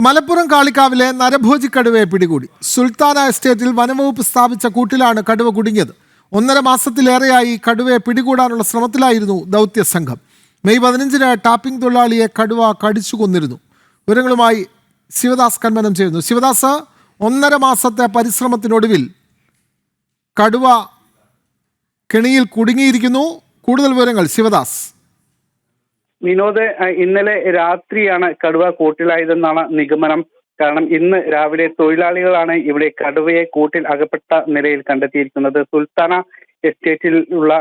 മലപ്പുറം കാളിക്കാവിലെ നരഭോജി കടുവയെ പിടികൂടി. സുൽത്താന എസ്റ്റേറ്റിൽ വനംവകുപ്പ് സ്ഥാപിച്ച കൂട്ടിലാണ് കടുവ കുടുങ്ങിയത്. ഒന്നര മാസത്തിലേറെയായി കടുവയെ പിടികൂടാനുള്ള ശ്രമത്തിലായിരുന്നു ദൗത്യ സംഘം. മെയ് പതിനഞ്ചിന് ടാപ്പിംഗ് തൊഴിലാളിയെ കടുവ കടിച്ചു കൊന്നിരുന്നു. വിവരങ്ങളുമായി ശിവദാസ് കന്മനം ചെയ്യുന്നു. ശിവദാസ് ഒന്നര മാസത്തെ പരിശ്രമത്തിനൊടുവിൽ കടുവ കെണിയിൽ കുടുങ്ങിയിരിക്കുന്നു. കൂടുതൽ വിവരങ്ങൾ ശിവദാസ്. വിനോദ് ഇന്നലെ രാത്രിയാണ് കടുവ കൂട്ടിലായതെന്നാണ് നിഗമനം. കാരണം ഇന്ന് രാവിലെ തൊഴിലാളികളാണ് ഇവിടെ കടുവയെ കൂട്ടിൽ അകപ്പെട്ട നിലയിൽ കണ്ടെത്തിയിരിക്കുന്നത്. സുൽത്താന എസ്റ്റേറ്റിൽ ഉള്ള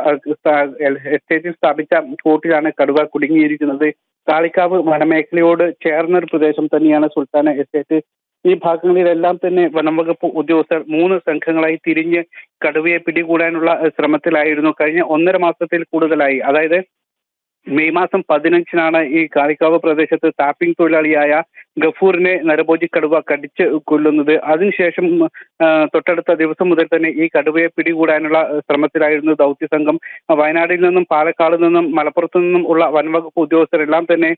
എസ്റ്റേറ്റിൽ സ്ഥാപിച്ച കൂട്ടിലാണ് കടുവ കുടുങ്ങിയിരിക്കുന്നത്. കാളിക്കാവ് വനമേഖലയോട് ചേർന്ന ഒരു പ്രദേശം തന്നെയാണ് സുൽത്താന എസ്റ്റേറ്റ്. ഈ ഭാഗങ്ങളിലെല്ലാം തന്നെ വനംവകുപ്പ് ഉദ്യോഗസ്ഥർ മൂന്ന് സംഘങ്ങളായി തിരിഞ്ഞ് കടുവയെ പിടികൂടാനുള്ള ശ്രമത്തിലായിരുന്നു. കഴിഞ്ഞ ഒന്നര മാസത്തിൽ കൂടുതലായി. അതായത് മെയ് മാസം പതിനഞ്ചിനാണ് ഈ കാളിക്കാവ് പ്രദേശത്ത് ടാപ്പിംഗ് തൊഴിലാളിയായ ഗഫൂറിനെ നരഭോജി കടുവ കടിച്ച് കൊല്ലുന്നത്. അതിനുശേഷം തൊട്ടടുത്ത ദിവസം മുതൽ തന്നെ ഈ കടുവയെ പിടികൂടാനുള്ള ശ്രമത്തിലായിരുന്നു ദൗത്യ സംഘം. വയനാടിൽ നിന്നും പാലക്കാട് നിന്നും മലപ്പുറത്തു നിന്നും ഉള്ള വനവകുപ്പ് ഉദ്യോഗസ്ഥരെല്ലാം തന്നെ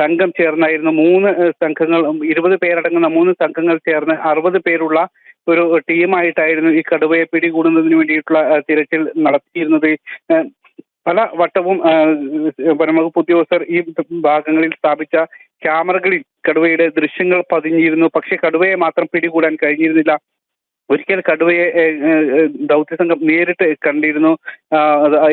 സംഘം ചേർന്നായിരുന്നു. മൂന്ന് സംഘങ്ങൾ ഇരുപത് പേരടങ്ങുന്ന മൂന്ന് സംഘങ്ങൾ ചേർന്ന് അറുപത് പേരുള്ള ഒരു ടീമായിട്ടായിരുന്നു ഈ കടുവയെ പിടികൂടുന്നതിന് വേണ്ടിയിട്ടുള്ള തിരച്ചിൽ നടത്തിയിരുന്നത്. പല വട്ടവും വനംവകുപ്പ് ഉദ്യോഗസ്ഥർ ഈ ഭാഗങ്ങളിൽ സ്ഥാപിച്ച ക്യാമറകളിൽ കടുവയുടെ ദൃശ്യങ്ങൾ പതിഞ്ഞിരുന്നു. പക്ഷേ കടുവയെ മാത്രം പിടികൂടാൻ കഴിഞ്ഞിരുന്നില്ല. ഒരിക്കൽ കടുവയെ ദൗത്യസംഘം നേരിട്ട് കണ്ടിരുന്നു.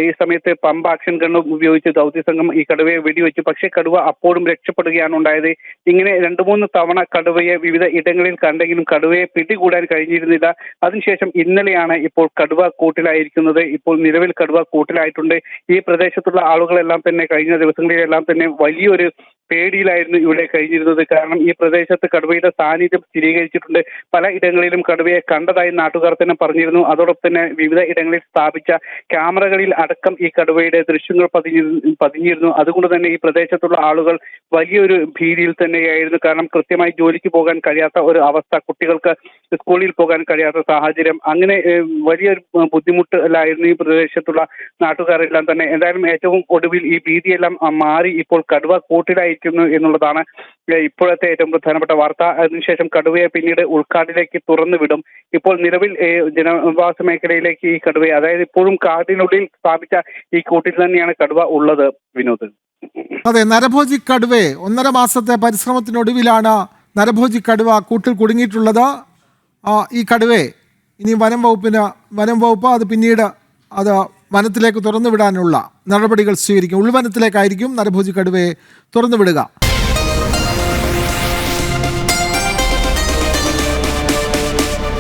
ഈ സമയത്ത് പമ്പ് ആക്ഷൻ ഗൺ ഉപയോഗിച്ച് ദൗത്യസംഘം ഈ കടുവയെ വെടിവെച്ചു. പക്ഷേ കടുവ അപ്പോഴും രക്ഷപ്പെടുകയാണ് ഉണ്ടായത്. ഇങ്ങനെ രണ്ടു മൂന്ന് തവണ കടുവയെ വിവിധ ഇടങ്ങളിൽ കണ്ടെങ്കിലും കടുവയെ പിടികൂടാൻ കഴിഞ്ഞിരുന്നില്ല. അതിനുശേഷം ഇന്നലെയാണ് ഇപ്പോൾ കടുവ കൂട്ടിലായിരിക്കുന്നത്. ഇപ്പോൾ നിലവിൽ കടുവ കൂട്ടിലായിട്ടുണ്ട്. ഈ പ്രദേശത്തുള്ള ആളുകളെല്ലാം തന്നെ കഴിഞ്ഞ ദിവസങ്ങളിലെല്ലാം തന്നെ വലിയൊരു പേടിയിലായിരുന്നു ഇവിടെ കഴിഞ്ഞിരുന്നത്. കാരണം ഈ പ്രദേശത്ത് കടുവയുടെ സാന്നിധ്യം സ്ഥിരീകരിച്ചിട്ടുണ്ട്. പല ഇടങ്ങളിലും കടുവയെ കണ്ടതായി നാട്ടുകാർ തന്നെ പറഞ്ഞിരുന്നു. അതോടൊപ്പം തന്നെ വിവിധ ഇടങ്ങളിൽ സ്ഥാപിച്ച ക്യാമറകളിൽ അടക്കം ഈ കടുവയുടെ ദൃശ്യങ്ങൾ പതിഞ്ഞി പതിഞ്ഞിരുന്നു. അതുകൊണ്ട് തന്നെ ഈ പ്രദേശത്തുള്ള ആളുകൾ വലിയൊരു ഭീതിയിൽ തന്നെയായിരുന്നു. കാരണം കൃത്യമായി ജോലിക്ക് പോകാൻ കഴിയാത്ത ഒരു അവസ്ഥ കുട്ടികൾക്ക് സ്കൂളിൽ പോകാൻ കഴിയാത്ത സാഹചര്യം. അങ്ങനെ വലിയൊരു ബുദ്ധിമുട്ടിലായിരുന്നു ഈ പ്രദേശത്തുള്ള നാട്ടുകാരെല്ലാം തന്നെ. എന്തായാലും ഏറ്റവും ഒടുവിൽ ഈ ഭീതിയെല്ലാം മാറി ഇപ്പോൾ കടുവ കൂട്ടിലായിരിക്കുന്നു എന്നുള്ളതാണ് ഇപ്പോഴത്തെ ഏറ്റവും പ്രധാനപ്പെട്ട വാർത്ത. അതിനുശേഷം കടുവയെ പിന്നീട് ഉൾക്കാട്ടിലേക്ക് തുറന്നു വിടും ഇപ്പോൾ നിലവിൽ ജനവാസ മേഖലയിലേക്ക് ഈ കടുവയെ അതായത് ഇപ്പോഴും കാടിനുള്ളിൽ സ്ഥാപിച്ച ഈ കൂട്ടിൽ തന്നെയാണ് കടുവ ഉള്ളത് വിനോദ്. അതെ നരഭോജി കടുവയെ ഒന്നര മാസത്തെ പരിശ്രമത്തിനൊടുവിലാണ് നരഭോജി കടുവ കൂട്ടിൽ കുടുങ്ങിയിട്ടുള്ളത്. ഈ കടുവയെ ഇനി വനം വകുപ്പിന് വനം വകുപ്പ് അത് പിന്നീട് അത് വനത്തിലേക്ക് തുറന്നു വിടാനുള്ള നടപടികൾ സ്വീകരിക്കും. ഉൾവനത്തിലേക്കായിരിക്കും നരഭോജി കടുവയെ തുറന്നു വിടുക